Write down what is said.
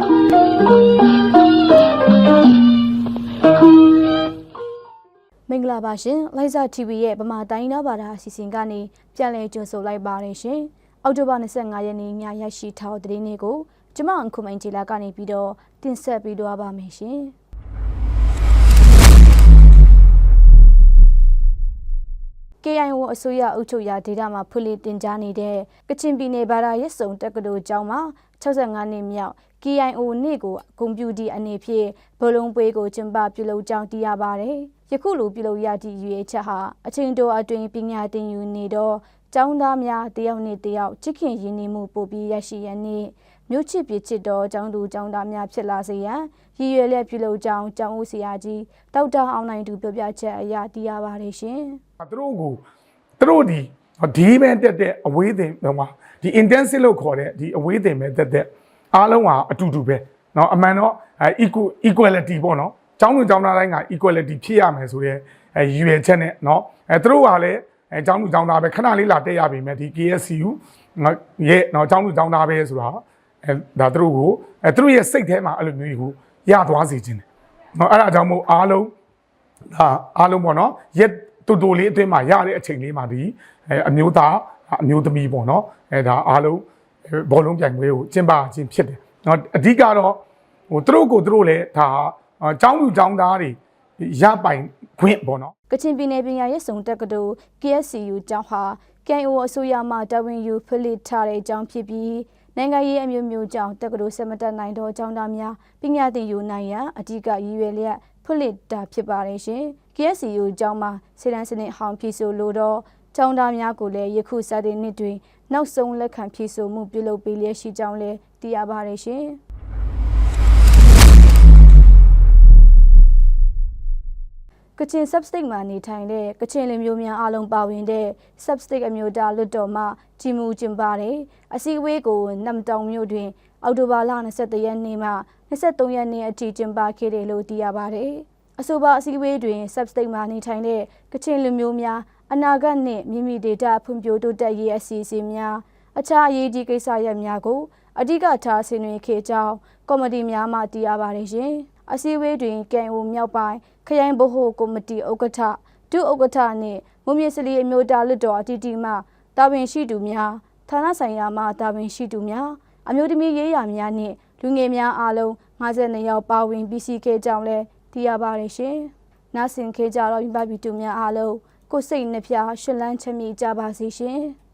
မင်္ဂလာပါရှင်။လိုက်စာ TV ရဲ့ဗမာတိုင်းနာဘာသာအစီအစဉ်ကနေပြန်လည်ကြိုဆိုလိုက်ပါတယ်ရှင်။အောက်တိုဘာ25ရက်နေ့ညရရှိထားတဲ့သတင်းလေးကိုကျမအခုမိန်ဂျီလာကနေပြီးတော့တင်ဆက်ပေးတော့ပါမယ်ရှင်။် KIO အစိုးရအုပ်ချုပ်ရာဒေတာမှာဖွင့်လှစ်တင်ကြားနေတဲ့ကချင်ပြည်နယ်ဘာသာရေးစုံတက္ကသိုလ်ကျောင်းမှာ65နှစ်မြောက် KIO နေ့ကိုဂုဏ်ပြုသည့်အနေဖြင့်ဘလုံးပွဲကိုကျင်းပပြုလုပ်ကြောင်းသိရပါတယ်။ယခုလိုပြုလုပ်ရသည့်ရွေးချက်ဟာအချိန်တိုအတွင်းပညာသင်ယူနေသောကျောင်းသားများတယောက်နဲ့တယောက်ချစ်ခင်ရင်းနှီးမှုပိုပြီးရရှိရန်နှင့်မြို့ချစ်ပြချစ်သောကျောင်းသူကျောင်းသားများဖြစ်လာစေရန်ရည်ရွယ်လျက်ပြုလုပ်ကြောင်းကျောင်းဦးဆရာကြီးဒေါက်တာအောင်နိုင်သူပြောပြချက်အရသိရပါတယ်ရှင်။သူတို့ကိုသူတို့ဒီဒီပဲတက်တဲ့အဝေးသင်ဟိုမှာဒီ intensive လို့ခေါ်တဲ့ဒီအဝေးသင်ပဲတက်တဲ့ အားလုံးကအတူတူပဲเนาะအမှန်တော့အဲ equal equality ပေါ့เนาะကျောင်းသူကျောင်းသားတိုင်းက equality ဖြစ်ရမယ်ဆိုရဲအဲရည်ရွယ်ချက်နဲ့เนาะအဲသူတို့ကလည်းအဲကျောင်းသူကျောင်းသားပဲခဏလေးလာတက်ရပြီမဲ့ဒီ KSCU ရဲ့เนาะကျောင်းသူကျောင်းသားပဲဆိုတာအဲဒါသူတို့ကိုအဲသူတို့ရဲ့စိတ်ထဲမှာအဲ့လိုမျိုးကိုရသွားစေခြင်းတယ်เนาะအဲ့ဒါကြောင့်မို့အားလုံး ဒါအားလုံးပေါ့နော်ရက်တူတူလေးအတွင်းမှာရတဲ့အချိန်လေးမှာဒီအဲအမျိုးသားအမျိုးသမီးပေါ့နော်အဲဒါအားလုံး ဘောလုံးပြိုင်ပွဲကိုကျင်းပခြင်းဖြစ်တယ်နော်အဓိကတော့ဟိုသူတို့ကိုသူတို့လည်းဒါအကြောင်းလူကြောင်းသားတွေရပိုင်ခွင့်ပေါ့နော်ကချင်ပြည်နယ်ပညာရေးစုံတက္ကသိုလ် KSCU ကျောင်းဟာ KIO အစိုးရမှတာဝန်ယူဖိလစ်ထားတဲ့ကျောင်းဖြစ်ပြီးနိုင်ငံရေးအမျိုးမျိုးကြောင့်တက္ကသိုလ်ဆက်မတက်နိုင်သောကျောင်းသားများပညာသင်ယူနိုင်ရန်အဓိကရည်ရွယ်လျက်ဖိလစ်တာဖြစ်ပါတယ်ရှင်။ KSCU ကျောင်းမှာစေတန်းစနစ်ဟောင်းဖြစ်ဆိုလိုတော့ ကျောင်းသားများကိုလည်းယခုစတဲ့နှစ်တွင်နောက်ဆုံးလက်ခံဖြစ်ဆိုမှုပြုလုပ်ပေးလျက်ရှိကြောင်းလည်းသိရပါတယ်ရှင်။ကချင် substate မှာနေထိုင်တဲ့ကချင်လူမျိုးများအားလုံးပါဝင်တဲ့ substate အမျိုးသားလွတ်တော်မှကြီးမှုကျင်းပတယ်။အစည်းအဝေးကိုနမ်တောင်မြို့တွင် အောက်တိုဘာလ22ရက်နေ့မှ23ရက်နေ့အထိကျင်းပခဲ့တယ်လို့သိရပါတယ်။အဆိုပါအစည်းအဝေးတွင် substate မှာနေထိုင်တဲ့ကချင်လူမျိုးများ အနာဂတ်နှင့်မိမိဒေတာဖွံ့ဖြိုးတိုးတက်ရေးအစီအစဉ်များအခြားအရေးကြီးကိစ္စရပ်များကိုအဓိကထားဆွေးနွေးခဲ့ကြောင်းကော်မတီများမှသိရပါတယ်ရှင်။အစည်းအဝေးတွင်ကန်အိုမြောက်ပိုင်းခရိုင်ဘဟုကော်မတီဥက္ကဋ္ဌဒုဥက္ကဋ္ဌနှင့်မွန်ပြည်စလီအမျိုးသားလွတ်တော်အတီးတီမှတာဝန်ရှိသူများဌာနဆိုင်ရာမှတာဝန်ရှိသူများအမျိုးသမီးရေးရာများနှင့်လူငယ်များအားလုံး52ယောက်ပါဝင်ပြီးစီးခဲ့ကြောင်းလည်းသိရပါတယ်ရှင်။နားဆင်ခဲ့ကြတော့မိဘပြည်သူများအားလုံး ကိုယ်စိတ်နှဖျားရှင်လန်းချမ်းမြေ့ကြပါစေရှင်။